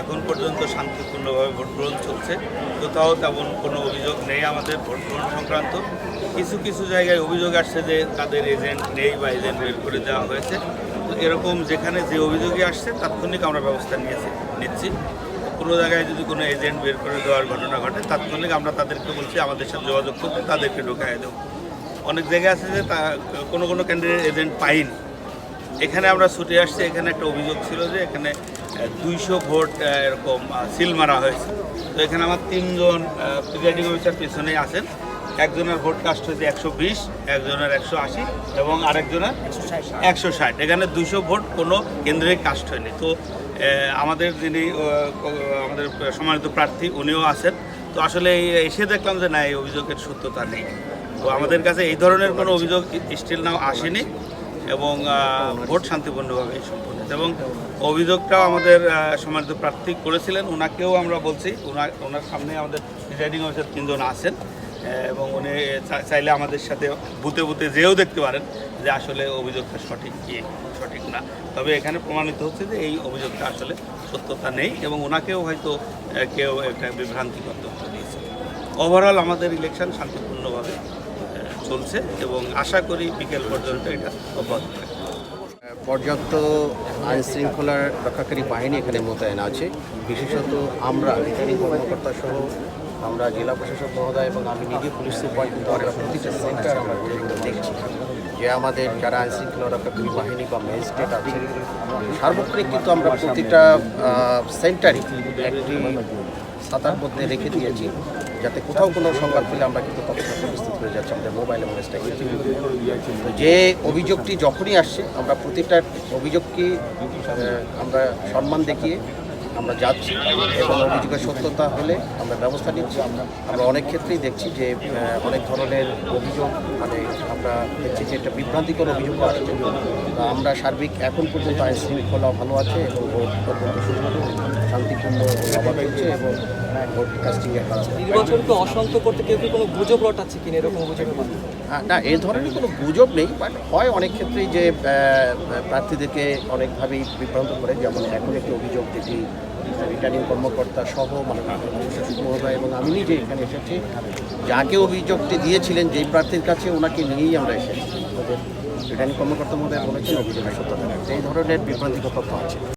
এখন পর্যন্ত শান্তিপূর্ণভাবে ভোট গ্রহণ চলছে। কোথাও তেমন কোনো অভিযোগ নেই আমাদের ভোট গ্রহণ সংক্রান্ত। কিছু কিছু জায়গায় অভিযোগ আসছে যে তাদের এজেন্ট নেই বা এজেন্ট বের করে দেওয়া হয়েছে। তো এরকম যেখানে যে অভিযোগে আসছে, তাৎক্ষণিক আমরা ব্যবস্থা নিয়েছি, নিচ্ছি। কোনো জায়গায় যদি কোনো এজেন্ট বের করে দেওয়ার ঘটনা ঘটে, তাৎক্ষণিক আমরা তাদেরকে বলছি, আমাদের সাথে যোগাযোগ করতে তাদেরকে ঢোকায় দেবো। অনেক জায়গায় আছে যে তা, কোনো কোনো ক্যান্ডিডেট এজেন্ট পাইনি এখানে আমরা ছুটে আসছি, এখানে একটা অভিযোগ ছিল যে এখানে দুইশো ভোট এরকম সিল মারা হয়েছে। তো এখানে আমার তিনজন প্রিজাইডিং অফিসার পিছনেই আছেন। একজনের ভোট কাস্ট হয়েছে একশো বিশ, একজনের একশো আশি এবং আরেকজনের একশো ষাট। এখানে দুশো ভোট কোনো কেন্দ্রে কাস্ট হয়নি। তো আমাদের যিনি আমাদের সম্মানিত প্রার্থী, উনিও আছেন। তো আসলে এসে দেখলাম যে না, এই অভিযোগের সত্যতা নেই। তো আমাদের কাছে এই ধরনের কোনো অভিযোগ স্টিল নাও আসেনি। ভোট শান্তিপূর্ণভাবে সম্পন্ন। এবং অভিযোগটাও আমাদের সম্মানিত প্রার্থী করেছিলেন। ওনাকেও আমরা বলছি ওনার ওনার সামনে আমাদের প্রিজাইডিং অফিসার তিনজন আছেন এবং উনি চাইলে আমাদের সাথে বুতে বুতে যেও দেখতে পারেন যে আসলে অভিযোগটা সঠিক কি, সঠিক না। তবে এখানে প্রমাণিত হচ্ছে যে এই অভিযোগটা আসলে সত্যতা নেই এবং ওনাকেও হয়তো কেউ একটা বিভ্রান্তিকর তথ্য দিয়েছে। ওভারঅল আমাদের ইলেকশন শান্তিপূর্ণভাবে চলছে এবং আশা করি বিকেল পর্যন্ত এটা অব্যাহত পর্যাপ্ত আইন শৃঙ্খলার রক্ষাকারী বাহিনী এখানে মোতায়েন আছে। বিশেষত আমরা রিটার্নিং কর্মকর্তা সহ আমরা জেলা প্রশাসক মহোদয় এবং আমি নিজে পুলিশ সুপার প্রতিটা সেন্টার আমরা দেখছি যে আমাদের যারা আইন শৃঙ্খলা রক্ষাকারী বাহিনী বা ম্যাজিস্ট্রেট আছে, সার্বক্ষণিক কিন্তু আমরা প্রতিটা সেন্টারই একটি সাতার মধ্যে রেখে দিয়েছি। যাতে কোথাও কোনো সংবাদ পেলে আমরা কিন্তু তৎক্ষণাৎ উপস্থিত হয়ে যাচ্ছি আমাদের মোবাইল এবং তো যে অভিযোগটি যখনই আসছে, আমরা প্রতিটা অভিযোগকে আমরা সম্মান দেখিয়ে আমরা যাচ্ছি এবং অভিযোগের সত্যতা হলে আমরা ব্যবস্থা নিচ্ছি। আমরা অনেক ক্ষেত্রেই দেখছি যে অনেক ধরনের অভিযোগ মানে আমরা দেখছি যে একটা বিভ্রান্তিকর অভিযোগ আসছে আমরা সার্বিক এখন পর্যন্ত আইন শৃঙ্খলা ভালো আছে এবং ভোট সুন্দর শান্তিপূর্ণ সভা চলছে এবং ভোট কাস্টিংয়ের কাজ নির্বাচনকে অশান্ত করতে কেউ কি কোনো গুজব রটাচ্ছে কিনা এরকম অভিযোগের মাধ্যমে? না এই ধরনের কোনো গুজব নেই বাট হয় অনেক ক্ষেত্রেই যে প্রার্থীদেরকে অনেকভাবেই বিভ্রান্ত করে। যেমন এখন একটি অভিযোগ যেটি রিটার্নিং কর্মকর্তা সহ মানে মহোদয় এবং আমি নিজে এখানে এসেছি। যাকে অভিযোগটি দিয়েছিলেন, যেই প্রার্থীর কাছে ওনাকে নিয়েই আমরা এসেছি। রিটার্নিং কর্মকর্তা মহোদয় বলেছেন, অভিযোগের সত্যতা এই ধরনের বিভ্রান্তিকর তথ্য আছে।